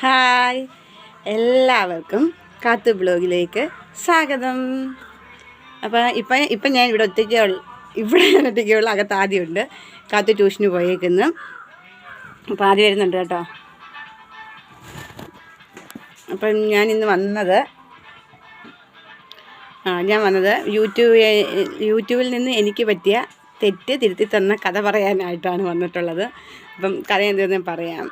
Hi. എല്ലാവർക്കും കാത്തു ബ്ലോഗിലേക്ക് സ്വാഗതം. അപ്പോൾ ഇപ്പം ഇപ്പം ഞാൻ ഇവിടെ ഒറ്റയ്ക്ക് ഇവിടെ ഞാൻ ഒറ്റയ്ക്കുള്ള അകത്ത് ആദ്യമുണ്ട്. കാത്തു ട്യൂഷന് പോയേക്കുന്നു. അപ്പോൾ ആദ്യം വരുന്നുണ്ട് കേട്ടോ. അപ്പം ഞാൻ ഇന്ന് വന്നത് ആ ഞാൻ വന്നത് യൂട്യൂബ് യൂട്യൂബിൽ നിന്ന് എനിക്ക് പറ്റിയ തെറ്റ് തിരുത്തി തന്ന കഥ പറയാനായിട്ടാണ് വന്നിട്ടുള്ളത്. അപ്പം കഥ എന്തെന്ന് പറയാം.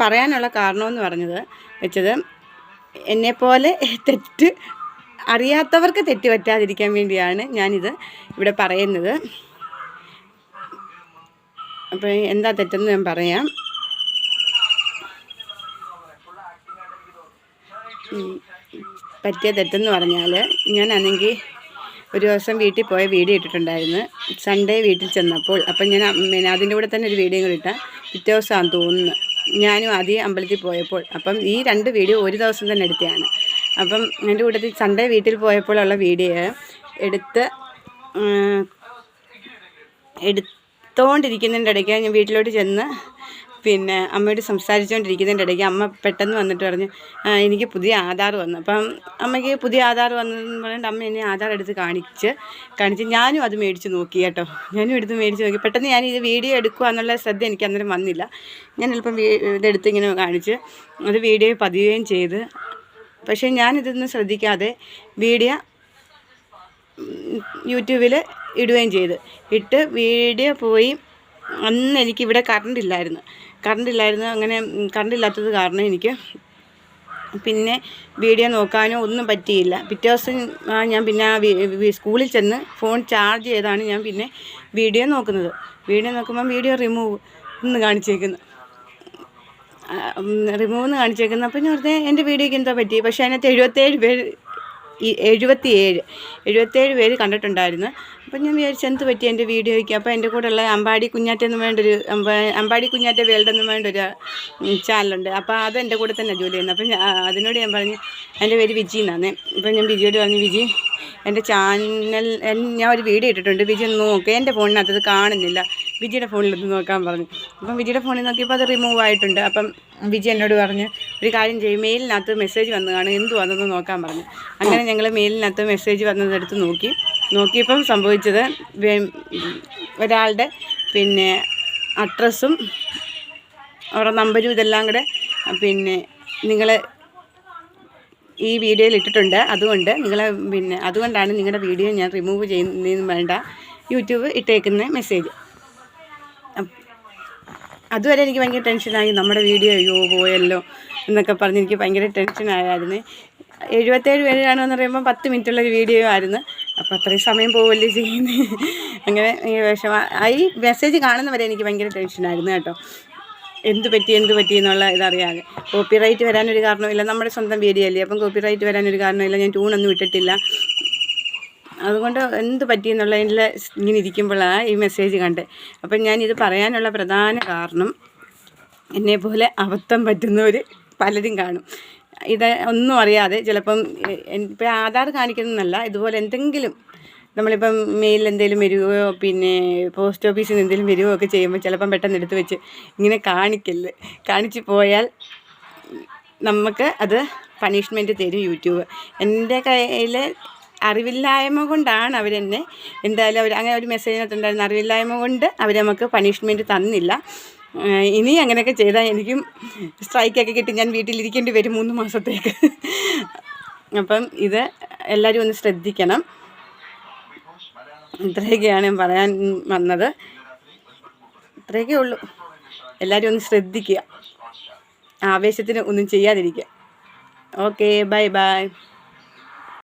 പറയാനുള്ള കാരണമെന്ന് പറഞ്ഞത് വെച്ചത് എന്നെപ്പോലെ തെറ്റ് അറിയാത്തവർക്ക് തെറ്റ് പറ്റാതിരിക്കാൻ വേണ്ടിയാണ് ഞാനിത് ഇവിടെ പറയുന്നത്. അപ്പോൾ എന്താ തെറ്റെന്ന് ഞാൻ പറയാം. പറ്റിയ തെറ്റെന്ന് പറഞ്ഞാൽ ഞാനാണെങ്കിൽ ഒരു ദിവസം വീട്ടിൽ പോയ വീഡിയോ ഇട്ടിട്ടുണ്ടായിരുന്നു. സൺഡേ വീട്ടിൽ ചെന്നപ്പോൾ അപ്പം ഞാൻ പിന്നെ അതിന്റെ കൂടെ തന്നെ ഒരു വീഡിയോ കൂടി ഇട്ട പിറ്റേ ദിവസമാണെന്ന് തോന്നുന്നു. ഞാനും ആദ്യം അമ്പലത്തിൽ പോയപ്പോൾ അപ്പം ഈ രണ്ട് വീഡിയോ ഒരു ദിവസം തന്നെ എടുത്തതാണ്. അപ്പം എന്റെ കൂട്ടത്തിൽ സൺഡേ വീട്ടിൽ പോയപ്പോഴുള്ള വീഡിയോ എടുത്ത് എടുത്തോണ്ടിരിക്കുന്നതിന്റെ ഇടയ്ക്ക് ഞാൻ വീട്ടിലോട്ട് ചെന്ന് പിന്നെ അമ്മയോട് സംസാരിച്ചുകൊണ്ടിരിക്കുന്നതിന്റെ ഇടയ്ക്ക് അമ്മ പെട്ടെന്ന് വന്നിട്ട് പറഞ്ഞു എനിക്ക് പുതിയ ആധാർ വന്നു. അപ്പം അമ്മയ്ക്ക് പുതിയ ആധാർ വന്നതെന്ന് പറഞ്ഞിട്ട് അമ്മ എന്നെ ആധാർ എടുത്ത് കാണിച്ച് കാണിച്ച് ഞാനും അത് മേടിച്ച് നോക്കി കേട്ടോ. ഞാനും എടുത്ത് മേടിച്ച് നോക്കി. പെട്ടെന്ന് ഞാൻ ഇത് വീഡിയോ എടുക്കുക എന്നുള്ള ശ്രദ്ധ എനിക്ക് അന്നേരം വന്നില്ല. ഞാൻ ചിലപ്പം ഇതെടുത്ത് ഇങ്ങനെ കാണിച്ച് അത് വീഡിയോ പതിയുകയും ചെയ്ത്. പക്ഷേ ഞാനിതൊന്നും ശ്രദ്ധിക്കാതെ വീഡിയോ യൂട്യൂബിൽ ഇടുകയും ചെയ്ത്. ഇട്ട് വീഡിയോ പോയി. അന്ന് എനിക്കിവിടെ കറണ്ട് ഇല്ലായിരുന്നു. കറണ്ട് ഇല്ലായിരുന്നു അങ്ങനെ കറണ്ടില്ലാത്തത് കാരണം എനിക്ക് പിന്നെ വീഡിയോ നോക്കാനോ ഒന്നും പറ്റിയില്ല. പിറ്റേ ദിവസം ഞാൻ പിന്നെ സ്കൂളിൽ ചെന്ന് ഫോൺ ചാർജ് ചെയ്താണ് ഞാൻ പിന്നെ വീഡിയോ നോക്കുന്നത്. വീഡിയോ നോക്കുമ്പം വീഡിയോ റിമൂവ് എന്ന് കാണിച്ചേക്കുന്നു. റിമൂവ് എന്ന് കാണിച്ചേക്കുന്നു. അപ്പം ഞാൻ വെറുതെ എന്റെ വീഡിയോയ്ക്ക് എന്തോ പറ്റി. പക്ഷേ അതിനകത്ത് എഴുപത്തേഴ് പേര് എഴുപത്തി എഴുപത്തിയേഴ് എഴുപത്തേഴ് പേര് കണ്ടിട്ടുണ്ടായിരുന്നു. അപ്പം ഞാൻ വിചാരിച്ചു എന്ത് പറ്റി എന്റെ വീഡിയോയ്ക്ക്? അപ്പോൾ എന്റെ കൂടെ ഉള്ള അമ്പാടി കുഞ്ഞാറ്റെന്ന് വേണ്ടൊരു അമ്പാടി കുഞ്ഞാറ്റ വേൾഡ് എന്ന് വേണ്ടൊരു ചാനലുണ്ട്. അപ്പോൾ അത് എന്റെ കൂടെ തന്നെ ജോലി ചെയ്യുന്നത് അപ്പം അതിനോട് ഞാൻ പറഞ്ഞു എന്റെ പേര് വിജി എന്നാണ് ഇപ്പം ഞാൻ വിജിയോട് പറഞ്ഞു വിജി എന്റെ ചാനൽ ഞാൻ ഒരു വീഡിയോ ഇട്ടിട്ടുണ്ട്. വിജി ഒന്ന് നോക്കുക എന്റെ ഫോണിനകത്ത് അത് കാണുന്നില്ല. വിജിയുടെ ഫോണിലൊന്ന് നോക്കാൻ പറഞ്ഞു. അപ്പം വിജിയുടെ ഫോണിൽ നോക്കിയപ്പോൾ അത് റിമൂവ് ആയിട്ടുണ്ട്. അപ്പം വിജി എന്നോട് പറഞ്ഞു ഒരു കാര്യം ചെയ്യും. മെയിലിനകത്ത് മെസ്സേജ് വന്നു കാണും. വന്നെന്ന് നോക്കാൻ പറഞ്ഞു. അങ്ങനെ ഞങ്ങൾ മെയിലിനകത്ത് മെസ്സേജ് വന്നതെടുത്ത് നോക്കി. നോക്കിയപ്പം സംഭവിച്ചത് ഒരാളുടെ പിന്നെ അഡ്രസ്സും അവരുടെ നമ്പരും ഇതെല്ലാം കൂടെ പിന്നെ നിങ്ങൾ ഈ വീഡിയോയിൽ ഇട്ടിട്ടുണ്ട്. അതുകൊണ്ട് നിങ്ങളെ പിന്നെ അതുകൊണ്ടാണ് നിങ്ങളുടെ വീഡിയോ ഞാൻ റിമൂവ് ചെയ്യുന്നതിന് വേണ്ട യൂട്യൂബ് ഇട്ടേക്കുന്ന മെസ്സേജ് അതുവരെ എനിക്ക് ഭയങ്കര ടെൻഷനായി നമ്മുടെ വീഡിയോ അയ്യോ പോയല്ലോ എന്നൊക്കെ പറഞ്ഞ് എനിക്ക് ഭയങ്കര ടെൻഷനായിരുന്നു എഴുപത്തേഴ് പേരാണെന്ന് പറയുമ്പോൾ പത്ത് മിനിറ്റുള്ളൊരു വീഡിയോ ആയിരുന്നു. അപ്പോൾ അത്രയും സമയം പോവല്ലേ ചെയ്യുന്നത് അങ്ങനെ വിഷമ ഈ മെസ്സേജ് കാണുന്നവരെ എനിക്ക് ഭയങ്കര ടെൻഷനായിരുന്നു കേട്ടോ. എന്ത് പറ്റി എന്ത് പറ്റി എന്നുള്ള ഇതറിയാതെ. കോപ്പിറൈറ്റ് വരാനൊരു കാരണമില്ല നമ്മുടെ സ്വന്തം വീഡിയോ അല്ലേ അപ്പം കോപ്പിറൈറ്റ് വരാനൊരു കാരണമില്ല ഞാൻ ട്യൂണൊന്നും ഇട്ടിട്ടില്ല. അതുകൊണ്ട് എന്ത് പറ്റി എന്നുള്ളതിൽ ഇങ്ങനെ ഇരിക്കുമ്പോഴാണ് ഈ മെസ്സേജ് കണ്ടത് അപ്പം ഞാനിത് പറയാനുള്ള പ്രധാന കാരണം എന്നെപ്പോലെ അബദ്ധം പറ്റുന്നവർ പലരും കാണും. ഇത് ഒന്നും അറിയാതെ ചിലപ്പം ഇപ്പം ആധാർ കാണിക്കുന്നതല്ല ഇതുപോലെ എന്തെങ്കിലും നമ്മളിപ്പം മെയിൽ എന്തെങ്കിലും വരികയോ പിന്നെ പോസ്റ്റ് ഓഫീസിൽ നിന്ന് എന്തെങ്കിലും വരികയോ ഒക്കെ ചെയ്യുമ്പോൾ ചിലപ്പം പെട്ടെന്ന് എടുത്ത് വെച്ച് ഇങ്ങനെ കാണിക്കല്ല് കാണിച്ച് പോയാൽ നമുക്ക് അത് പണിഷ്മെന്റ് തരും യൂട്യൂബ്. എന്റെ കയ്യിൽ അറിവില്ലായ്മ കൊണ്ടാണ് അവരെന്നെ എന്തായാലും അവർ അങ്ങനെ ഒരു മെസ്സേജിനകത്തുണ്ടായിരുന്ന അറിവില്ലായ്മ കൊണ്ട് അവർ നമുക്ക് പണിഷ്മെന്റ് തന്നില്ല. ഇനി അങ്ങനെയൊക്കെ ചെയ്താൽ എനിക്കും സ്ട്രൈക്കൊക്കെ കിട്ടി. ഞാൻ വീട്ടിലിരിക്കേണ്ടി വരും മൂന്ന് മാസത്തേക്ക്. അപ്പം ഇത് എല്ലാവരും ഒന്ന് ശ്രദ്ധിക്കണം. ഇത്രയൊക്കെയാണ് ഞാൻ പറയാൻ വന്നത്. ഇത്രയൊക്കെ ഉള്ളൂ. എല്ലാവരും ഒന്ന് ശ്രദ്ധിക്കുക. ആവേശത്തിന് ഒന്നും ചെയ്യാതിരിക്കുക. Okay bye bye.